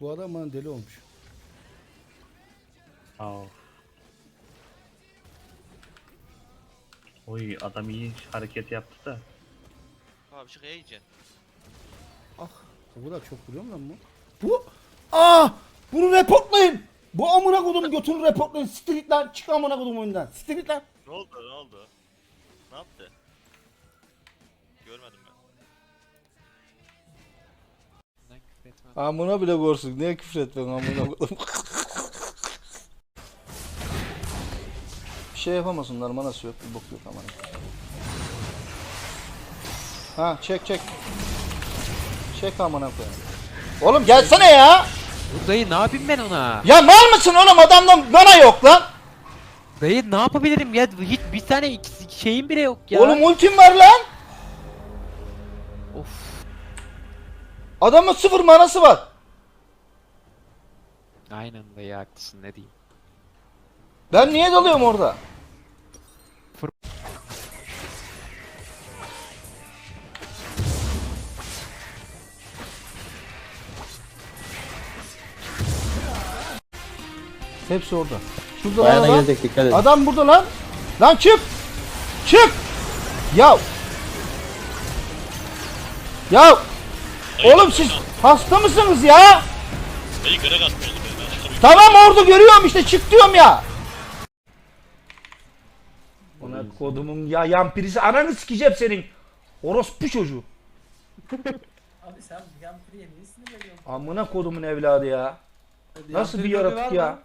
Bu adam bana deli olmuş. Aa. Oy adam iyi hareket yaptı da. Abi şuraya yiyeceksin. Ah o kadar çok vuruyor mu lan bu? Bu ah bunu reportlayın. Bu amına kodum götünü reportlayın. Siktir git lan. Çık amına kodum oyundan. Siktir git lan. Ne oldu ne oldu? Ne yaptı? Ben. Amına bile korsun. Niye küfür etmen amına kodum. Bir şey yapamasınlar manası yok. Bir bok yok amına. Ha çek çek. Çek amına koyayım. Oğlum gelsene ya. Dayı ne yapayım ben ona? Ya mal mısın oğlum adamdan bana yok lan. Dayı ne yapabilirim ya? Hiç bir tane iki- şeyim bile yok ya. Oğlum ultim var lan. Adamın sıfır manası var. Aynen dayı haklısın ne diyeyim. Ben niye dalıyorum orada? Fır- Hepsi orada. Şurada lan Ayağına adam. gelecek dikkat edin. Adam burada lan. Lan çık. Çık. Ya. Ya. Oğlum siz hasta mısınız ya? Atmıyordu. Ben. Tamam orada görüyorum işte çık diyorum ya. Ona kodumun ya yan pirisi ananı sikeceğim senin. Orospu çocuğu. Abi sen Yampiri'ye niye sinirleniyorsun? Amına kodumun evladı ya. Nasıl bir yaratık ya?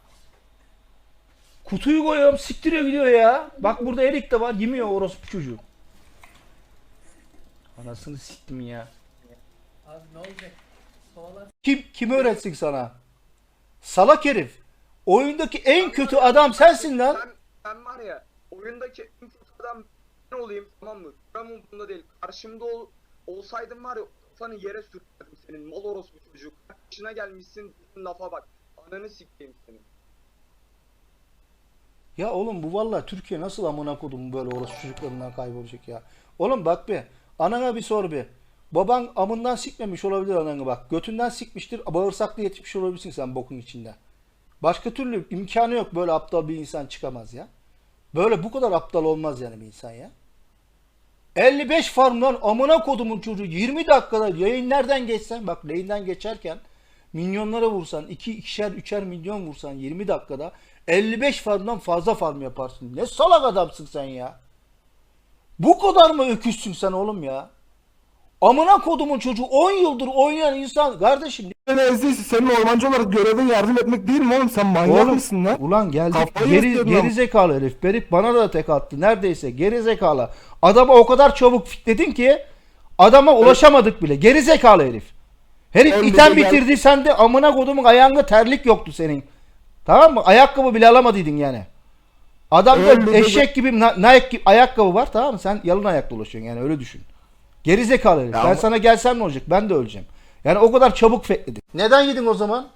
Kutuyu koyuyorum siktiriyor gidiyor ya. Bak burada erik de var yemiyor orospu çocuğu. Anasını siktim ya. Abi ne olacak? Kovalar Kim kimi öğretsin sana? Salak herif. Oyundaki en kötü adam sensin lan. Ben, ben var ya oyundaki en kötü adam ben olayım tamam mı? Ben umurumda değil. Karşımda ol, olsaydım var ya kafanı yere sürterdim senin mal orospu çocuk. Başına gelmişsin lafa bak. Ananı sikeyim senin. Ya oğlum bu vallahi Türkiye nasıl amına kodum böyle orospu çocuklarından kaybolacak ya. Oğlum bak bir. Anana bir sor bir. Baban amından sikmemiş olabilir ananı bak. Götünden sikmiştir. Bağırsaklı yetişmiş olabilirsin sen bokun içinde. Başka türlü imkanı yok böyle aptal bir insan çıkamaz ya. Böyle bu kadar aptal olmaz yani bir insan ya. 55 farmdan amına kodumun çocuğu 20 dakikada yayın nereden geçsen bak lane'den geçerken milyonlara vursan 2 ikişer üçer milyon vursan 20 dakikada 55 farmdan fazla farm yaparsın. Ne salak adamsın sen ya. Bu kadar mı öküzsün sen oğlum ya? Amına kodumun çocuğu 10 yıldır oynayan insan kardeşim Seni ezdiyse senin ormancı olarak görevin yardım etmek değil mi oğlum? Sen manyak Oğlum, mısın lan? Ulan geldik Kafayı geri, yedin geri zekalı herif. Berit bana da tek attı. Neredeyse geri zekalı. Adama o kadar çabuk fitledin ki adama ulaşamadık bile. Geri zekalı herif. Herif Oğlum iten bize gel- bitirdi sen de amına kodumun ayağında terlik yoktu senin. Tamam mı? Ayakkabı bile alamadıydın yani. Adamda Oğlum bize eşek gibi Na- Nike gibi ayakkabı var tamam mı? Sen yalın ayakla dolaşıyorsun yani öyle düşün. Geri zekalı herif. Ya ben ama- sana gelsem ne olacak? Ben de öleceğim. Yani o kadar çabuk fetledin. Neden yedin o zaman?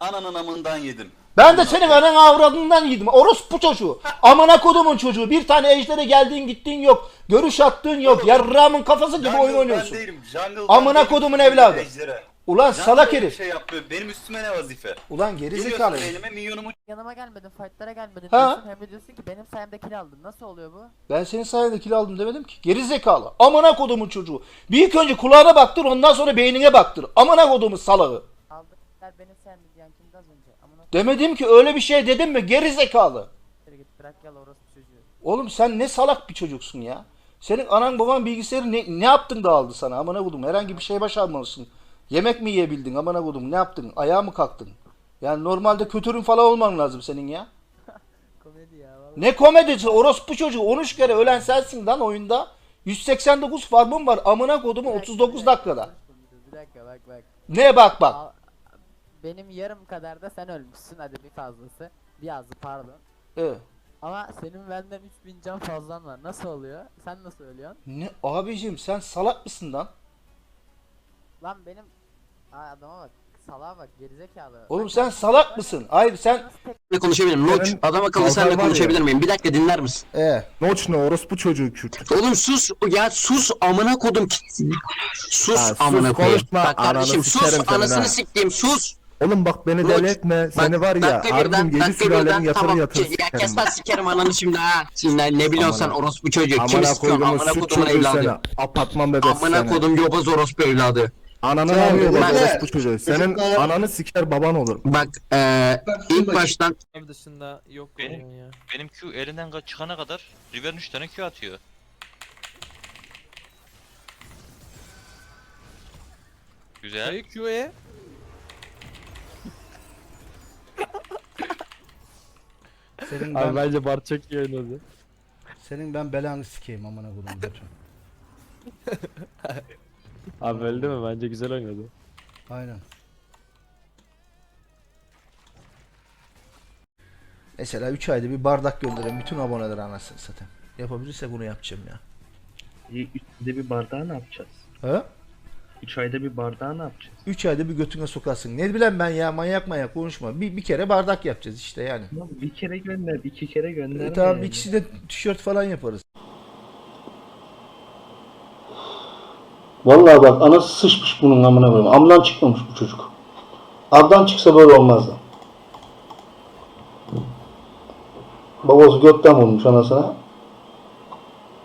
Ananın amından yedim. Ben de senin anan avradından yedim. Orospu çocuğu. Amına kodumun çocuğu. Bir tane ejdere geldiğin gittiğin yok. Görüş attığın yok. Yarrağımın kafası gibi oyun oynuyorsun. Ben değilim. Jungle Amına ben değilim. kodumun evladı. Ejderha. Ulan Jungle salak herif. şey yapıyor. Benim üstüme ne vazife? Ulan gerizekalı Geliyorsun herif. elime minyonumu Yanıma gelmedin, fightlara gelmedin Ha? diyorsun hem de diyorsun ki benim sayemde kill aldın. Nasıl oluyor bu? Ben senin sayende kill aldım demedim ki. Gerizekalı. Amına kodumun çocuğu. Bir ilk önce kulağına baktır ondan sonra beynine baktır. Amına kodumun salağı. Aldın. Ver benim sayemde diyen kimdi az önce? Amına Demedim ki öyle bir şey dedim mi? Gerizekalı. s**tere git bırak yal orospu çocuğu. Oğlum sen ne salak bir çocuksun ya. Senin anan baban bilgisayarı ne, ne yaptın da aldı sana amına kodum. Herhangi bir şey başarmalısın. Yemek mi yiyebildin amına kodum ne yaptın? Ayağa mı kalktın? Yani normalde kötürün falan olman lazım senin ya. Komedi ya vallahi. Ne komedisi orospu çocuğu 13 kere ölen sensin lan oyunda. 189 farmın var amına kodumu 39 dakikada. Bir dakika bak bak. Ne bak bak. Al- Benim yarım kadar da sen ölmüşsün hadi bir fazlası. Bir azı pardon. Evet. Ama senin benden 3000 can fazlan var. Nasıl oluyor? Sen nasıl ölüyorsun? Ne abicim sen salak mısın lan? Lan benim Aa, adama bak. Salağa bak gerizekalı. Oğlum sen salak mısın? Hayır sen Ne konuşabilirim? Senin Adam akıllı kalkar senle var ya. konuşabilir miyim? Bir dakika dinler misin? e Noç ne orospu çocuğu Kürt. Oğlum sus. Ya sus amına kodum. Sus Ha, sus, amına koyayım. konuşma, Bak kardeşim ananı sus sikerim senin anasını ha. sikeyim sus. Oğlum bak beni Loç, deli etme. Seni var ya dakika harbim yedi dakika sülalenin birden, yatırır tamam. yatırır Şey, Ya sikerim kes bak. lan sikerim ananı şimdi ha. Şimdi ne Amına- orospu çocuğu. Kim Amına istiyorsun koyduğumun amına süt kodumun çocuğu seni. evladı. Apartman bebesi Amına seni. kodum yobaz orospu evladı. Ananı Tamam, arıyor bak ben- orospu çocuğu. Senin ananı siker baban olur. Bak eee ilk baştan Ev dışında yok Benim- oyun ya. Benim Q elinden ka- çıkana kadar River'ın 3 tane Q atıyor. Güzel. Dayı Q'ye. Senin Abi ben, bence Bart çok iyi oynadı. senin ben belanı sikeyim amına kodum götü. Abi öldü mü? Bence güzel oynadı. Aynen. Mesela 3 ayda bir bardak gönderen bütün aboneler anasını satayım. Yapabilirsek bunu yapacağım ya. İyi, Üç ayda bir bardağı ne yapacağız? Ha? 3 ayda bir bardağı ne yapacağız? 3 ayda bir götüne sokarsın. Ne bileyim ben ya manyak manyak konuşma. Bir, bir kere bardak yapacağız işte yani. Ulan bir kere gönder, iki kere gönder. E, tamam ikisi de tişört falan yaparız. Vallahi bak anası sıçmış bunun amına koyayım. Amdan çıkmamış bu çocuk. Abdan çıksa böyle olmazdı. Babası götten vurmuş anasına.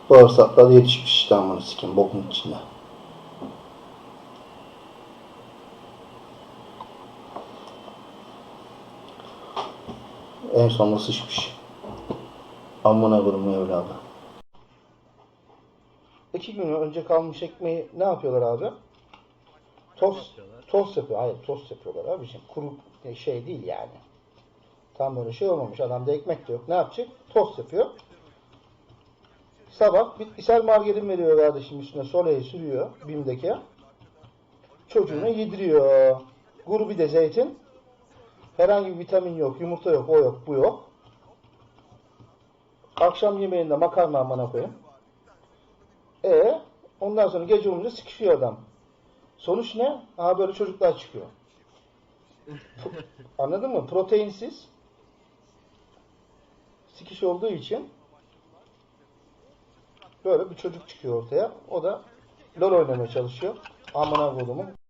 Bağırsaklar yetişmiş işte amına sikim bokun içinde. En sonunda sıçmış. Amına koyayım evladı. İki gün önce kalmış ekmeği ne yapıyorlar abi? Tost, tost yapıyor. Hayır tost yapıyorlar abiciğim. Kuru şey değil yani. Tam böyle şey olmamış. Adamda ekmek de yok. Ne yapacak? Tost yapıyor. Sabah bitkisel margarin veriyor kardeşim üstüne. Soleyi sürüyor. Bim'deki. Çocuğuna yediriyor. Kuru bir de zeytin. Herhangi bir vitamin yok. Yumurta yok. O yok. Bu yok. Akşam yemeğinde makarna amına koyayım. E ondan sonra gece olunca sıkışıyor adam. Sonuç ne? Aha böyle çocuklar çıkıyor. Anladın mı? Proteinsiz. Sikiş olduğu için böyle bir çocuk çıkıyor ortaya. O da LoL oynamaya çalışıyor. Amına kodumun.